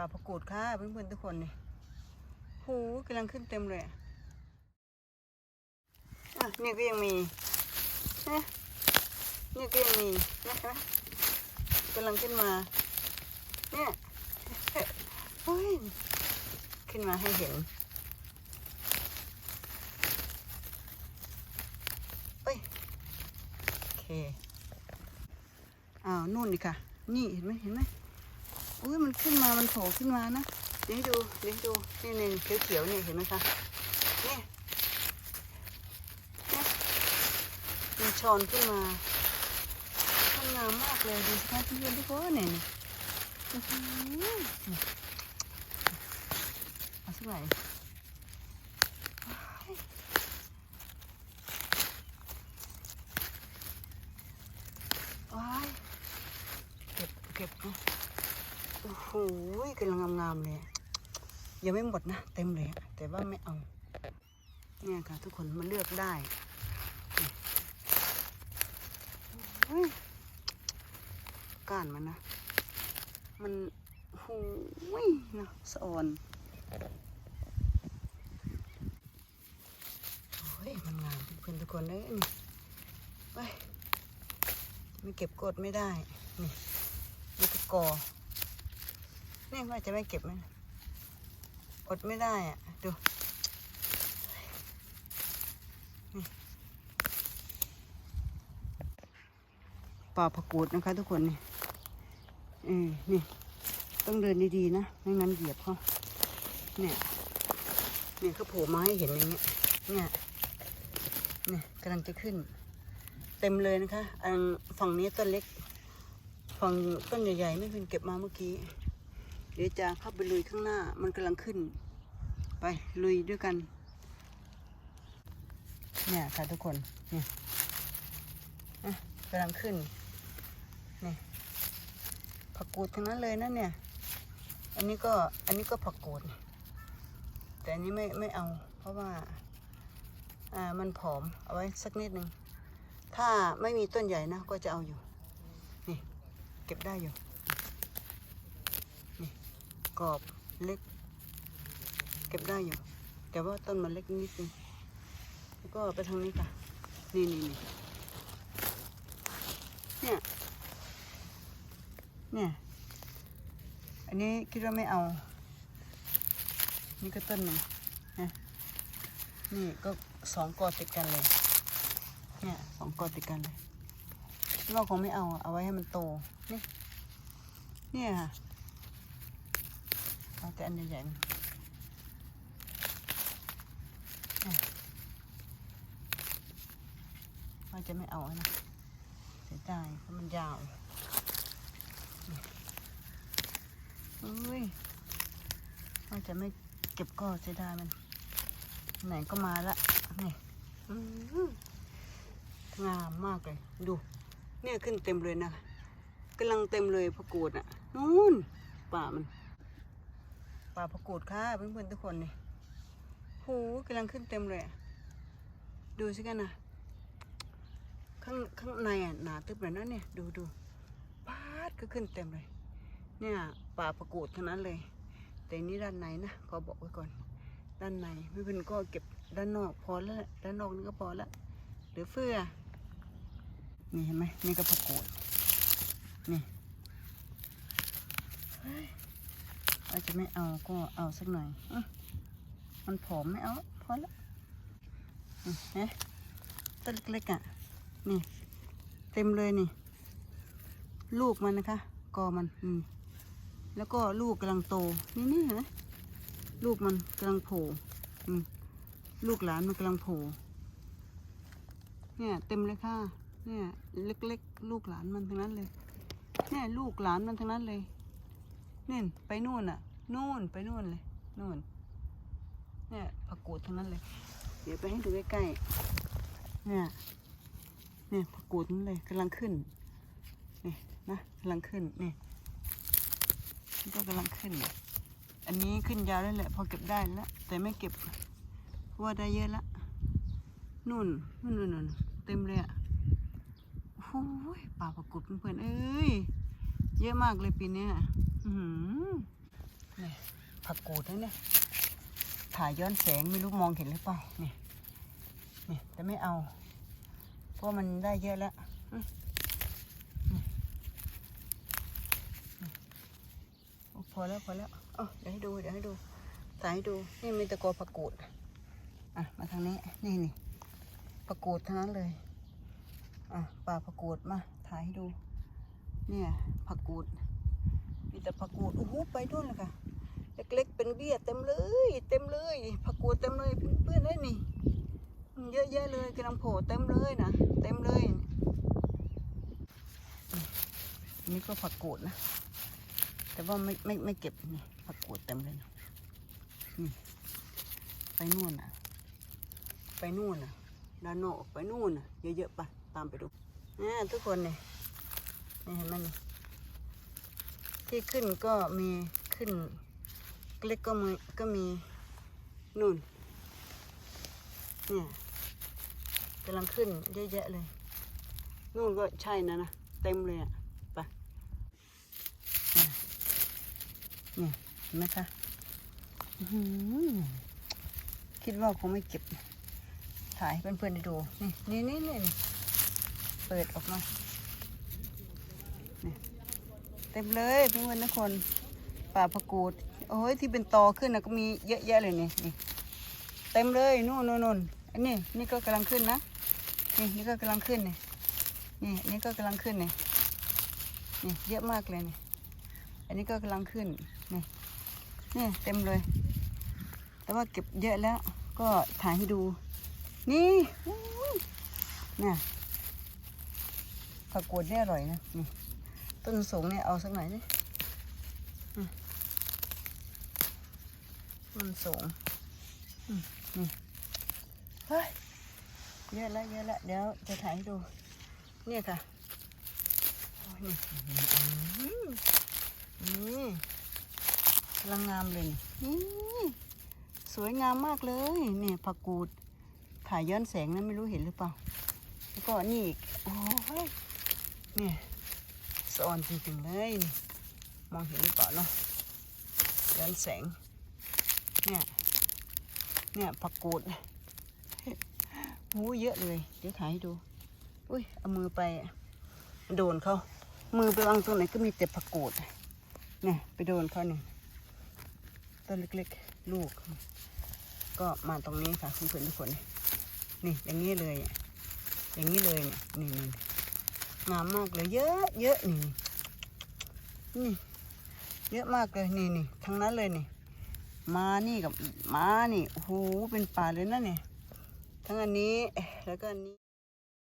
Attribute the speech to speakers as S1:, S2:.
S1: ป่าประกูดค่ะเพื่อนๆทุกคนนี่หูกำลังขึ้นเต็มเลยอะนี่ก็ยังมีนะนี่ก็ยังมีนะเห็นไหมกำลังขึ้นมา เนี่ยเฮ้ยขึ้นมาให้เห็นเอ้ยโอเคอ้าวนู่นนี่ค่ะ นี่เห็นไหมเห็นไหม อุ้ยมันขึ้นมา มันโผล่ขึ้นมานะเดี๋ยวดูเดี๋ยวดูนี่นี่เขียวๆเนี่ยเห็นไหมคะนี่นี่มันชอนขึ้นมามันงามมากเลยดูสิคะที่เพื่อนทุกคนเนี่ยนี่อื้อหือนี่เอาสักหน่อยว้ายเก็บเก็บนะ โอ้โหกำลังงามๆเลยยังไม่หมดนะเต็มเลย แต่ว่าไม่เอา เนี่ยค่ะ ทุกคนมันเลือกได้ก้านมันนะ มันโอ้โหนะสะออนโอ้ยมันงามเพื่อนทุกคนเลยนี่เว้ยไม่เก็บกดไม่ได้ นี่นี่ก็กอ นี่ว่าจะไม่เก็บมันอดไม่ได้อะ ดูป่าผักกูดนะคะทุกคนนี่เออนี่ ต้องเดินดีๆนะ ไม่งั้นเหยียบเขาเนี่ยเนี่ยเขาโผล่มาให้เห็นอย่างเงี้ย เนี่ยเนี่ยกำลังจะขึ้น เต็มเลยนะคะ อันฝั่งนี้ต้นเล็ก ฝั่งต้นใหญ่ๆ ไม่เพิ่งเก็บมาเมื่อกี้ ดี๋ยวจะเข้าไปลุยข้างหน้ามันกำลังขึ้น ไปลุยด้วยกัน เนี่ยค่ะทุกคนเนี่ยกำลังขึ้นเนี่ยผักกูดทั้งนั้นเลยนะเนี่ย อันนี้ก็อันนี้ก็ผักกูด แต่อันนี้ไม่ไม่เอา เพราะว่าอ่ามันผอมเอาไว้สักนิดหนึ่งถ้าไม่มีต้นใหญ่นะก็จะเอาอยู่ นี่ เก็บได้อยู่ กรอบเล็ก เก็บได้อยู่ แต่ว่าต้นมันเล็กนิดนึงแล้วก็ไปทางนี้ค่ะ นี่นี่นี่เนี่ย เนี่ย อันนี้คิดว่าไม่เอา นี่ก็ต้นหนึ่งนะนี่ก็สองกอติดกันเลย เนี่ยสองกอติดกันเลยคิดว่าคงไม่เอา เอาไว้ให้มันโต นี่ เนี่ยค่ะ แต่อันใหญ่ๆนะอะว่าจะไม่เอาอะนะเสียดายเพราะมันยาวอุ้ยว่าจะไม่เก็บก็เสียดายมัน ไหนก็มาละนี่งามมากเลย ดู เนี่ยขึ้นเต็มเลยนะกำลังเต็มเลยพระกูดอะนู่นป่ามัน ป่าประกูดค่ะเพื่อนๆทุกคนนี่หูกำลังขึ้นเต็มเลยดูสิกันนะข้างข้างในอะหนาตึบเลยนะเนี่ยดูดูปาดก็ขึ้นเต็มเลย เนี่ยป่าประกูดทั้งนั้นเลย แต่นี่ด้านในนะขอบอกไว้ก่อน ด้านในไม่เป็นก็เก็บด้านนอกพอแล้วด้านนอกนี่ก็พอแล้วเหลือเฟือนี่เห็นไหมนี่ก็ประกูดนี่ เฮ้ยว่าจจะไม่เอาก็เอาสักหน่อยอมันผอมไม่เอาพอแล้วเฮ้ต้นเล็กๆอะ นี่ เต็มเลยนี่ ลูกมันนะคะ กอมันอืมแล้วก็ลูกกำลังโต นี่นี่เห็นไหมลูกมันกำลังโผล่อืมลูกหลานมันกำลังโผล่เนี่ย เต็มเลยค่ะ เนี่ย เล็กๆ ลูกหลานมันทั้งนั้นเลยเนี่ยลูกหลานมันทั้งนั้นเลย นี่นไปนู่นอะ นู่นไปนู่นเลย นู่น เนี่ยผักกูดทั้งนั้นเลย เดี๋ยวไปให้ดูใกล้ๆ เนี่ย เนี่ยผักกูดนั้นเลยกำลังขึ้น นี่นะกำลังขึ้น นี่นี่ก็กำลังขึ้น อันนี้ขึ้นยาวแล้แหละ พอเก็บได้แล้ว แต่ไม่เก็บเพราะว่าได้เยอะละ นู่น นู่นนู่นเต็มเลยอะโอ้ยป่าผักกูดเพื่อนๆเอ้ย เยอะมากเลยปีเนี้ยอื้อหือผักกูดนะเนี่ยถ่ายย้อนแสงไม่รู้มองเห็นหรือเปล่านี่นี่แต่ไม่เอา เพราะมันได้เยอะแล้วพอแล้วพอแล้วเอ๋อเดี๋ยวให้ดูเดี๋ยวให้ดูถ่ายให้ดูนี่มีตะโกอผักกูดอะมาทางนี้นี่นี่ผักกูดทั้งนั้นเลยอะป่าผักกูดมาถ่ายให้ดู เนี่ยผักกูด มีแต่ผักกูดโอ้โหไปด้วยเลยค่ะเล็กๆเป็นเบี้ยเต็มเลย เต็มเลยผักกูดเต็มเลยเพื่อนๆได้นี่เยอะแยะเลยกำลังโผล่เต็มเลยนะเต็มเลยนี่ก็ผักกูดนะ แต่ว่าไม่ไม่ไม่เก็บนี่ผักกูดเต็มเลยนะนี่ไปนู่นน่ะไปนู่นน่ะดานโนอกไปนู่นน่ะเยอะๆไปตามไปดูนี่ทุกคนเนี่ยนี่เห็นไหมนี่ ที่ขึ้นก็มีขึ้น เล็กก็มีก็มีนู่นเนี่ยกำลังขึ้นเยอะแยะเลยนู่นก็ใช่นะนะเต็มเลยอะไปเนี่ยเห็นไหมคะคิดว่าคงไม่เก็บ ถ่ายให้เพื่อนๆได้ดู นี่นี่นี่นี่เปิดออกมานี่ ต็มเลยเพื่อนทุกคนป่าพะกูดโอ้ยที่เป็นตอขึ้นนะก็มีเยอะแยะเลยนี่นี่เต็มเลยนู่นนู่นนู่นอันนี้นี่ก็กำลังขึ้นนะนี่นี่ก็กำลังขึ้นนี่นี่อันนี่ก็กำลังขึ้นนี่นี่เยอะมากเลยนี่อันนี้ก็กำลังขึ้นนี่นี่เต็มเลย แต่ว่าเก็บเยอะแล้ว ก็ถ่ายให้ดู นี่เนี่ยผักกูดเนี่ยอร่อยนะนี่ ต้นสูงเนี่ยเอาสักหน่อยนี่มันสูงนี่เฮ้ยเยอะแล้วเยอะแล้วเดี๋ยวจะถ่ายให้ดู เนี่ยค่ะนี่นี่กำลังงามเลยนี่นี่สวยงามมากเลยเนี่ยผักกูดถ่ายย้อนแสงนะไม่รู้เห็นหรือเปล่า แล้วก็นี่อีกโอ้ยเนี่ย สะออนจริงๆเลย มองเห็นหรือเปล่าเนาะย้อนแสง เนี่ย เนี่ยผักกูดหูเยอะเลย เดี๋ยวถ่ายให้ดู อุ้ย เอามือไป โดนเขา มือไปวางตรงไหนก็มีแต่ผักกูดเนี่ยไปโดนเขาหนึ่งต้นเล็กๆ ลูก ก็มาตรงนี้ค่ะคุณเพื่อนทุกคน นี่อย่างนี้เลย อย่างนี้เลยเนี่ยนี่ งามมากเลย เยอะเยอะนี่นี่ เยอะมากเลยนี่นี่ทั้งนั้นเลยนี่มานี่กับมานี่โอ้โหเป็นป่าเลยนะเนี่ยทั้งอันนี้แล้วก็อันนี้